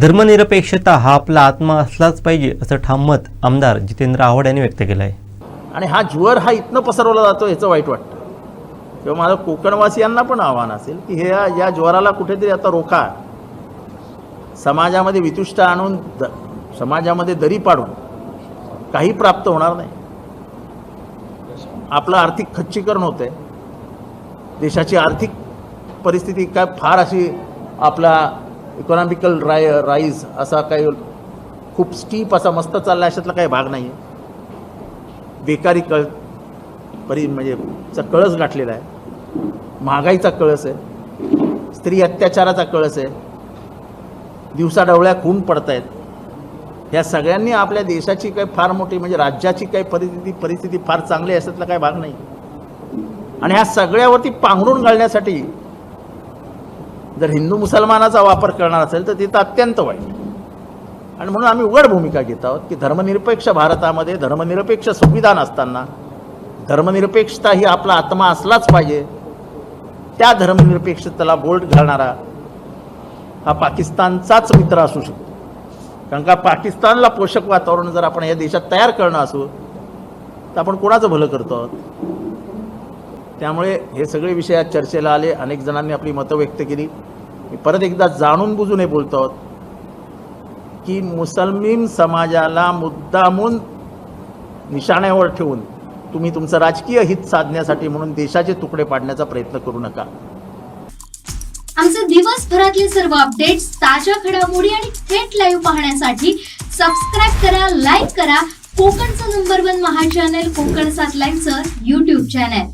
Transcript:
धर्मनिरपेक्षता हा आपला आत्मा असलाच पाहिजे असं ठाम मत आमदार जितेंद्र आव्हाड यांनी व्यक्त केलं आहे आणि हा ज्वर हा इथनं पसरवला जातो याचं वाईट वाटतं. किंवा माझं कोकणवासियांना पण आव्हान असेल की हे या- ज्वराला कुठेतरी आता रोखा. समाजामध्ये वितुष्ट आणून द समाजामध्ये दरी पाडून काही प्राप्त होणार नाही. आपलं आर्थिक खच्चीकरण होतं आहे देशाची आर्थिक परिस्थिती काय फार अशी आपला इकॉनॉमिकल राय राईज असा काही खूप स्टीप असा मस्त चालला अशातला काही भाग नाही आहे बेकारी कळ परी म्हणजे चा कळस गाठलेला आहे. महागाईचा कळस आहे. स्त्री अत्याचाराचा कळस आहे. दिवसाढवळ्या खून पडत आहेत ह्या सगळ्यांनी आपल्या देशाची काही फार मोठी म्हणजे राज्याची काही परिस्थिती परिस्थिती फार चांगली अशातला काही भाग नाही. आणि ह्या सगळ्यावरती पांघरून घालण्यासाठी जर हिंदू मुसलमानाचा वापर करणार असेल तर तिथं अत्यंत वाईट. आणि म्हणून आम्ही उघड भूमिका घेत आहोत की धर्मनिरपेक्ष भारतामध्ये धर्मनिरपेक्ष संविधान असताना धर्मनिरपेक्षता ही आपला आत्मा असलाच पाहिजे. त्या धर्मनिरपेक्षतेला बोल्ट घालणारा हा पाकिस्तानचाच मित्र असू शकतो. कारण का पाकिस्तानला पोषक वातावरण जर आपण या देशात तयार करणं असू तर आपण कोणाचं भलं करतो आहोत? त्यामुळे हे सगळे विषय आज चर्चेला आले. अनेक जणांनी आपली मतं व्यक्त केली. मी परत एकदा जाणून बुजून हे बोलतो आहोत की मुसलमान समाजाला मुद्दामून निशाण्यावर ठेवून तुम्ही तुमचं राजकीय हित साधण्यासाठी म्हणून देशाचे तुकडे पाडण्याचा प्रयत्न करू नका. आमचे दिवसभरातले सर्व अपडेट्स ताज्या घडामोडी आणि थेट लाईव्ह पाहण्यासाठी सबस्क्राईब करा लाईक करा. कोकणचं number one Maha channel Konkan सात लाईव्हचं युट्यूब चॅनल